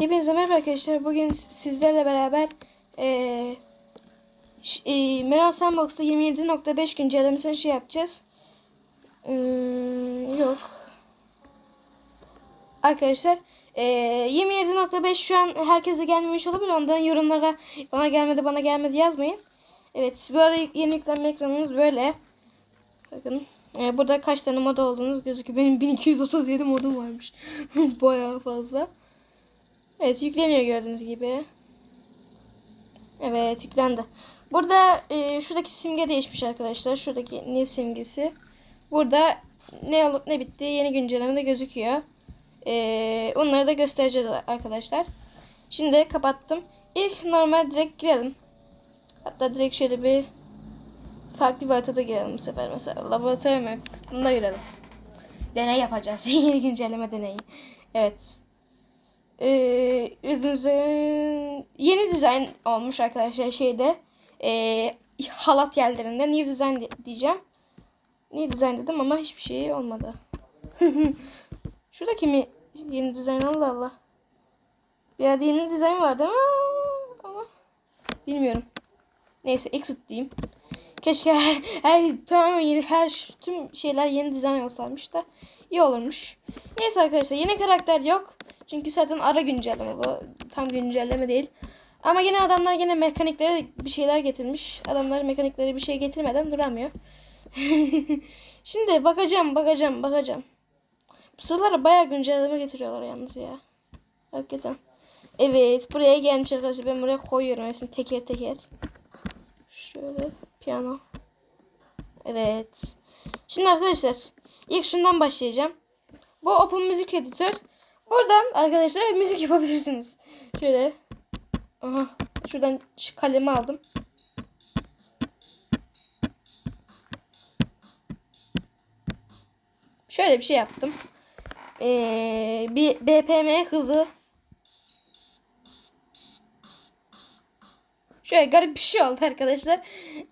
Hepinize merhaba arkadaşlar. Bugün sizlerle beraber ş- eee, Meral Sandbox'ta 27.5 güncellemesini şey yapacağız. Ee, yok. Arkadaşlar eee 27.5 şu an herkese gelmemiş olabilir. Ondan yorumlara bana gelmedi bana gelmedi yazmayın. Evet arada yeni yüklenme ekranımız böyle. Bakın. Ee, burada kaç tane moda olduğunuz gözüküyor. Benim 1237 modum varmış. Bayağı fazla. Evet yükleniyor gördüğünüz gibi. Evet yüklendi. Burada e, şuradaki simge değişmiş arkadaşlar. Şuradaki new simgesi. Burada ne olup ne bitti yeni güncellemede gözüküyor. E, onları da göstereceğiz arkadaşlar. Şimdi kapattım. İlk normal direkt girelim. Hatta direkt şöyle bir farklı bir haritada girelim bu sefer. Mesela laboratuvar mı? Bunda girelim. Deney yapacağız. yeni güncelleme deneyi. Evet. Ürünümüzün yeni dizayn olmuş arkadaşlar şeyde. Ee, halat yerlerinde new design di- diyeceğim. New design dedim ama hiçbir şey olmadı. Şurada mi yeni dizayn Allah Allah. Bir yerde yeni dizayn vardı ama, ama bilmiyorum. Neyse exit diyeyim. Keşke her, her tamamen yeni her tüm şeyler yeni dizayn olsaymış da iyi olurmuş. Neyse arkadaşlar yeni karakter yok. Çünkü zaten ara güncelleme bu. Tam güncelleme değil. Ama yine adamlar yine mekaniklere bir şeyler getirmiş. Adamlar mekaniklere bir şey getirmeden duramıyor. Şimdi bakacağım, bakacağım, bakacağım. Bu sıralar bayağı güncelleme getiriyorlar yalnız ya. Hakikaten. Evet, buraya gelmiş arkadaşlar. Ben buraya koyuyorum hepsini teker teker. Şöyle piyano. Evet. Şimdi arkadaşlar ilk şundan başlayacağım. Bu Open Music Editor. Buradan arkadaşlar müzik yapabilirsiniz. Şöyle. Aha. Şuradan şu kalemi aldım. Şöyle bir şey yaptım. Ee, bir BPM hızı. Şöyle garip bir şey oldu arkadaşlar.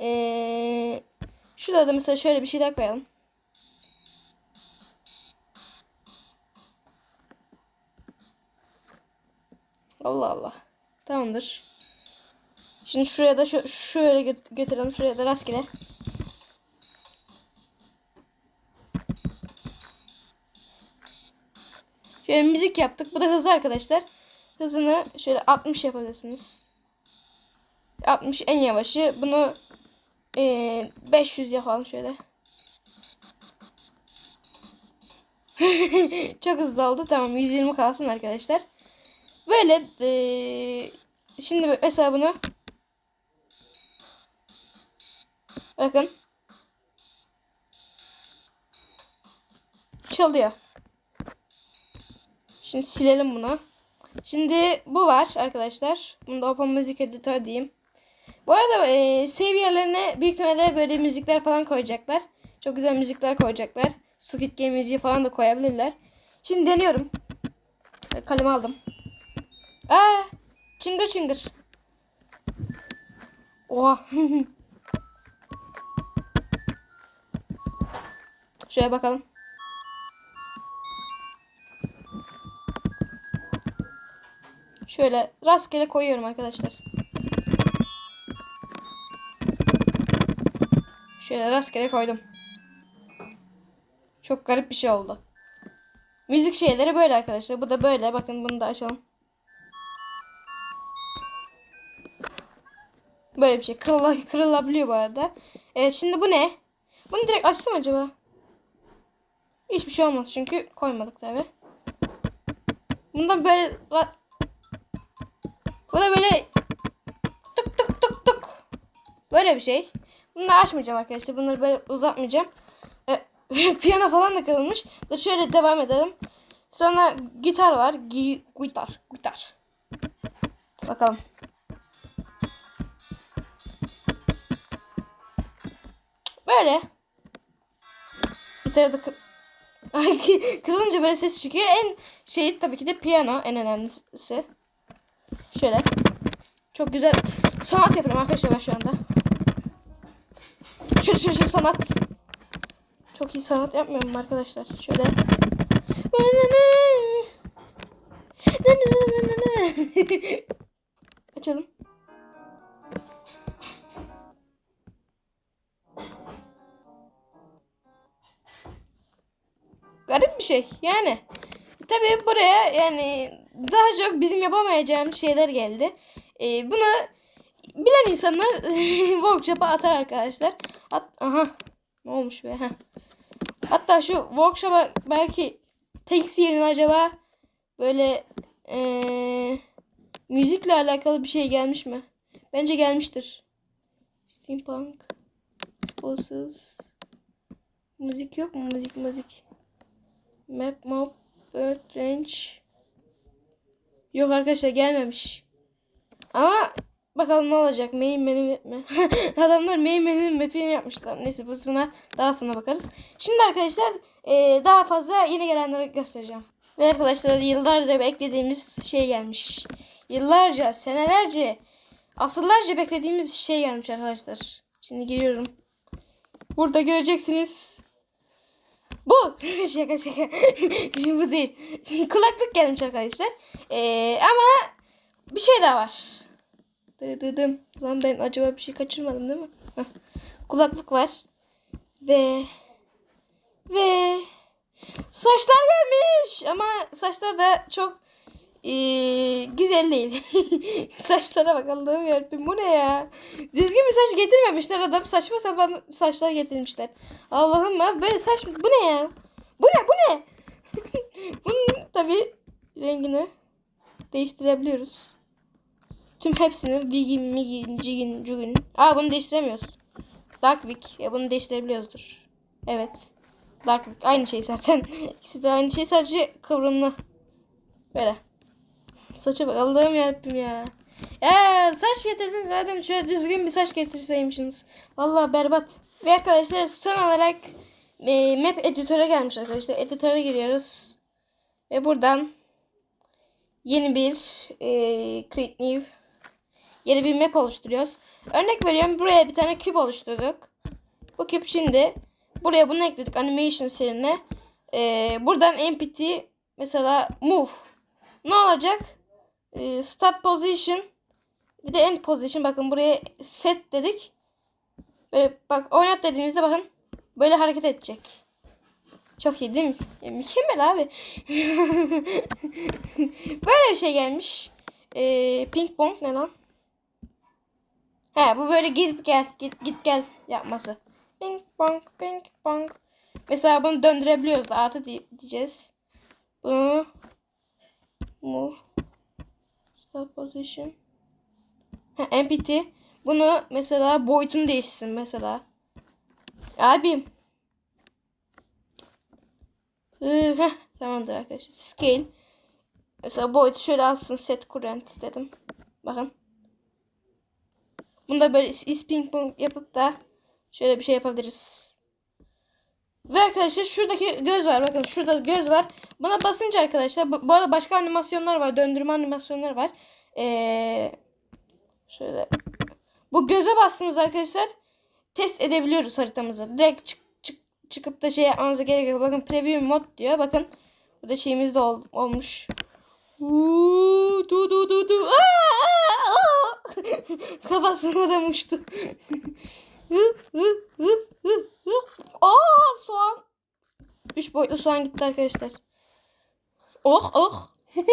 Ee, şurada da mesela şöyle bir şeyler koyalım. Allah Allah. Tamamdır. Şimdi şuraya da şö- şöyle gö- götürelim. Şuraya da rastgele. Şöyle müzik yaptık. Bu da hızlı arkadaşlar. Hızını şöyle 60 yapabilirsiniz. 60 en yavaşı. Bunu eee 500 yapalım şöyle. Çok hızlı oldu. Tamam 120 kalsın arkadaşlar. Böyle eee, şimdi mesela bunu bakın çalıyor. Şimdi silelim bunu. Şimdi bu var arkadaşlar. Bunu da Open Music Editor diyeyim. Bu arada e, save yerlerine büyük ihtimalle böyle müzikler falan koyacaklar. Çok güzel müzikler koyacaklar. Squid Game müziği falan da koyabilirler. Şimdi deniyorum. Kalemi aldım. Aa, çıngır çıngır. Oha. Şöyle bakalım. Şöyle rastgele koyuyorum arkadaşlar. Şöyle rastgele koydum. Çok garip bir şey oldu. Müzik şeyleri böyle arkadaşlar. Bu da böyle. Bakın bunu da açalım. Böyle bir şey. Kırıla, kırılabiliyor bu arada. Evet şimdi bu ne? Bunu direkt açsam acaba? Hiçbir şey olmaz çünkü koymadık tabi. Bundan böyle bu da böyle tık tık tık tık. Böyle bir şey. Bunu da açmayacağım arkadaşlar. Bunları böyle uzatmayacağım. E, piyano falan da kırılmış. Dur şöyle devam edelim. Sonra gitar var. Gi gitar. Gitar. Bakalım. Böyle. Kır... Ay, kırılınca böyle ses çıkıyor. En şey tabii ki de piyano en önemlisi. Şöyle. Çok güzel sanat yapıyorum arkadaşlar ben şu anda. Şır şır şır sanat. Çok iyi sanat yapmıyorum arkadaşlar. Şöyle. Açalım. Garip bir şey yani. Tabii buraya yani daha çok bizim yapamayacağımız şeyler geldi. Ee, bunu bilen insanlar workshop'a atar arkadaşlar. At aha ne olmuş be? Heh. Hatta şu workshop'a belki text yerine acaba böyle eee, müzikle alakalı bir şey gelmiş mi? Bence gelmiştir. Steampunk. Explosives. Müzik yok mu? Müzik müzik. Map map. Range. Yok arkadaşlar gelmemiş. Ama bakalım ne olacak. Main menü mi? Adamlar main menü map'ini yapmışlar. Neyse biz buna daha sonra bakarız. Şimdi arkadaşlar eee, daha fazla yeni gelenleri göstereceğim. Ve arkadaşlar yıllarca beklediğimiz şey gelmiş. Yıllarca, senelerce, asırlarca beklediğimiz şey gelmiş arkadaşlar. Şimdi giriyorum. Burada göreceksiniz. Bu. şaka şaka. Bu değil. Kulaklık gelmiş arkadaşlar. Ee, ama bir şey daha var. Dedim. Lan ben acaba bir şey kaçırmadım değil mi? Kulaklık var. Ve ve saçlar gelmiş. Ama saçlar da çok ee, güzel değil. Saçlara bakalım yarabbim bu ne ya? Düzgün bir saç getirmemişler adam saçma sapan saçlar getirmişler. Allah'ım ya böyle saç bu ne ya? Bu ne bu ne? Bunun tabi rengini değiştirebiliyoruz. Tüm hepsini Wigin, Migin, Jigin, Jugin. Aa bunu değiştiremiyoruz. Dark Wig. Ya bunu değiştirebiliyoruzdur. Evet. Dark Wig. Aynı şey zaten. İkisi de aynı şey sadece kıvrımlı. Böyle. Saça bak Allah'ım yarabbim ya. Ya saç getirdin zaten şöyle düzgün bir saç getirseymişsiniz. Vallahi berbat. Ve arkadaşlar son olarak e, map editöre gelmiş arkadaşlar. Editöre giriyoruz. Ve buradan yeni bir e, create new yeni bir map oluşturuyoruz. Örnek veriyorum buraya bir tane küp oluşturduk. Bu küp şimdi buraya bunu ekledik animation serine. E, buradan empty mesela move ne olacak? Ee, start position bir de end position. Bakın buraya set dedik. Böyle bak oynat dediğimizde bakın böyle hareket edecek. Çok iyi değil mi? Ya, mükemmel abi. böyle bir şey gelmiş. Ee, ping pong ne lan? He bu böyle git gel git git gel yapması. Ping pong ping pong. Mesela bunu döndürebiliyoruz da artı diyeceğiz. Bunu start position. Ha, empty bunu mesela boyutunu değişsin mesela. Abim. Ee, tamamdır arkadaşlar. Scale. Mesela boyutu şöyle alsın set current dedim. Bakın. Bunda böyle is ping pong yapıp da şöyle bir şey yapabiliriz ve arkadaşlar şuradaki göz var. Bakın şurada göz var. Buna basınca arkadaşlar bu, bu arada başka animasyonlar var. Döndürme animasyonları var. Ee, şöyle bu göze bastığımız arkadaşlar test edebiliyoruz haritamızı. Direkt çık, çık, çıkıp da şey yapmamıza gerek yok. Bakın preview mod diyor. Bakın burada şeyimiz de ol, olmuş. Uuu, du du du du. Aa, aa, aa. Kafasına da uçtu. Aa soğan. Üç boyutlu soğan gitti arkadaşlar. Oh oh.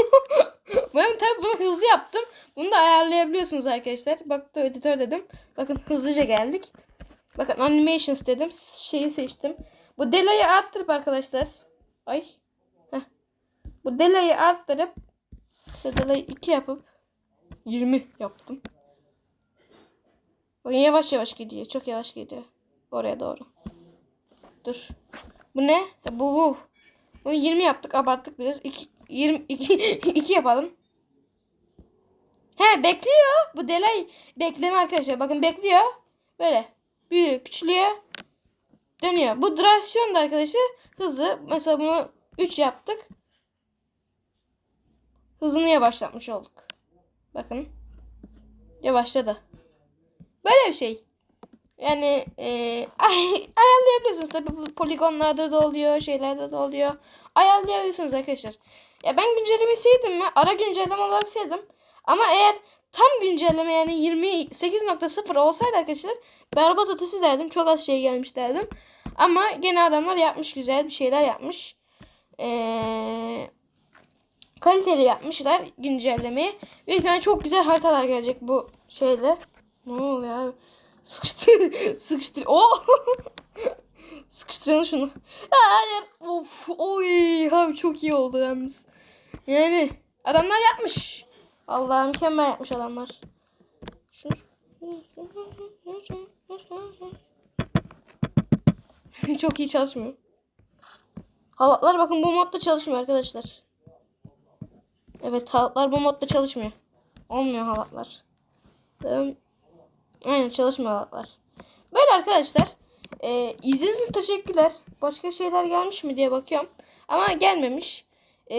ben tabii bunu hızlı yaptım. Bunu da ayarlayabiliyorsunuz arkadaşlar. Bak da editör dedim. Bakın hızlıca geldik. Bakın animations dedim. Şeyi seçtim. Bu delay'ı arttırıp arkadaşlar. Ay. Heh. Bu delay'ı arttırıp mesela delay 2 yapıp 20 yaptım. Bakın yavaş yavaş gidiyor. Çok yavaş gidiyor. Oraya doğru. Dur. Bu ne? Bu bu. Bunu 20 yaptık. Abarttık biraz. 2 20 2 2 yapalım. He bekliyor. Bu delay bekleme arkadaşlar. Bakın bekliyor. Böyle. Büyüyor, küçülüyor. Dönüyor. Bu durasyon da arkadaşlar hızı. Mesela bunu 3 yaptık. Hızını yavaşlatmış olduk. Bakın. Yavaşladı. Böyle bir şey. Yani e, ay, ayarlayabiliyorsunuz tabi bu poligonlarda da oluyor, şeylerde de oluyor. Ayarlayabiliyorsunuz arkadaşlar. Ya ben güncelleme sevdim mi? Ara güncelleme olarak sevdim. Ama eğer tam güncelleme yani 28.0 olsaydı arkadaşlar berbat ötesi derdim. Çok az şey gelmiş derdim. Ama gene adamlar yapmış güzel bir şeyler yapmış. Eee kaliteli yapmışlar güncellemeyi. Büyük çok güzel haritalar gelecek bu şeyle. Ne oluyor abi? Sıkıştı. Sıkıştır. Oh! Sıkıştıralım şunu. Hayır. Of. Oy. Abi çok iyi oldu yalnız. Yani adamlar yapmış. Allah mükemmel yapmış adamlar. Şunu. çok iyi çalışmıyor. Halatlar bakın bu modda çalışmıyor arkadaşlar. Evet halatlar bu modda çalışmıyor. Olmuyor halatlar. Tamam. Aynen çalışmıyor halatlar. Böyle arkadaşlar. E, izlediğiniz teşekkürler. Başka şeyler gelmiş mi diye bakıyorum. Ama gelmemiş. E,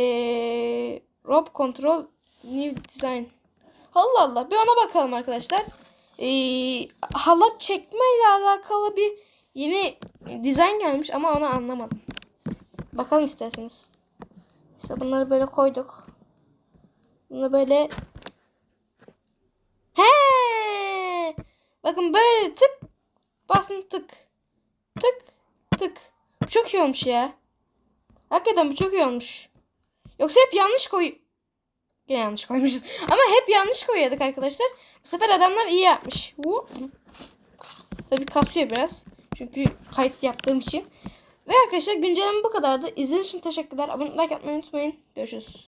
Rob Control New Design. Allah Allah. Bir ona bakalım arkadaşlar. E, halat çekme ile alakalı bir yeni dizayn gelmiş ama onu anlamadım. Bakalım isterseniz. İşte bunları böyle koyduk. Bunu böyle He! Bakın böyle tık basın tık. Tık tık. Bu çok iyi olmuş ya. Hakikaten bu çok iyi olmuş. Yoksa hep yanlış koy... Yine yanlış koymuşuz. Ama hep yanlış koyuyorduk arkadaşlar. Bu sefer adamlar iyi yapmış. Hu. Tabii kasıyor biraz. Çünkü kayıt yaptığım için. Ve arkadaşlar güncelleme bu kadardı. İzlediğiniz için teşekkürler. Abone like yapmayı unutmayın. Görüşürüz.